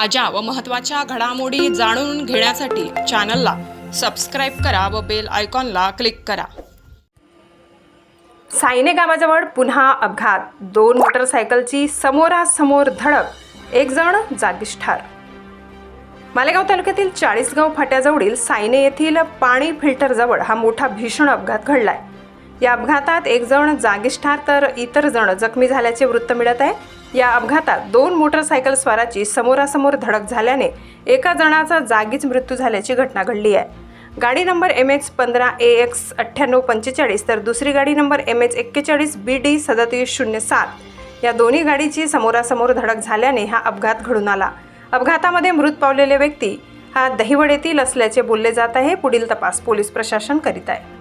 ताज्या व महत्त्वाच्या घडामोडी जाणून घेण्यासाठी चॅनलला सबस्क्राईब करा व बेल आयकॉनला क्लिक करा. सायने गावाजवळ पुन्हा अपघात. दोन मोटरसायकलची समोरासमोर धडक एक जण जागीच ठार मालेगाव तालुक्यातील चाळीसगाव फाट्याजवळील सायने येथील पाणी फिल्टरजवळ हा मोठा भीषण अपघात घडलाय. या अपघातात एक जण जागीच ठार तर इतर जण जखमी झाल्याचे वृत्त मिळत आहे. या अपघातात दोन मोटरसायकल स्वाराची समोरासमोर धडक झाल्याने एका जणाचा जागीच मृत्यू झाल्याची घटना घडली आहे. गाडी नंबर एम एच पंधरा ए एक्स अठ्ठ्याण्णव पंचेचाळीस तर दुसरी गाडी नंबर एम एच एक्केचाळीस बी डी सदतीस शून्य सात या दोन्ही गाडीची समोरासमोर धडक झाल्याने हा अपघात घडून आला. अपघातामध्ये मृत पावलेले व्यक्ती हा दहिवड येथील असल्याचे बोलले जात आहे. पुढील तपास पोलीस प्रशासन करीत आहे.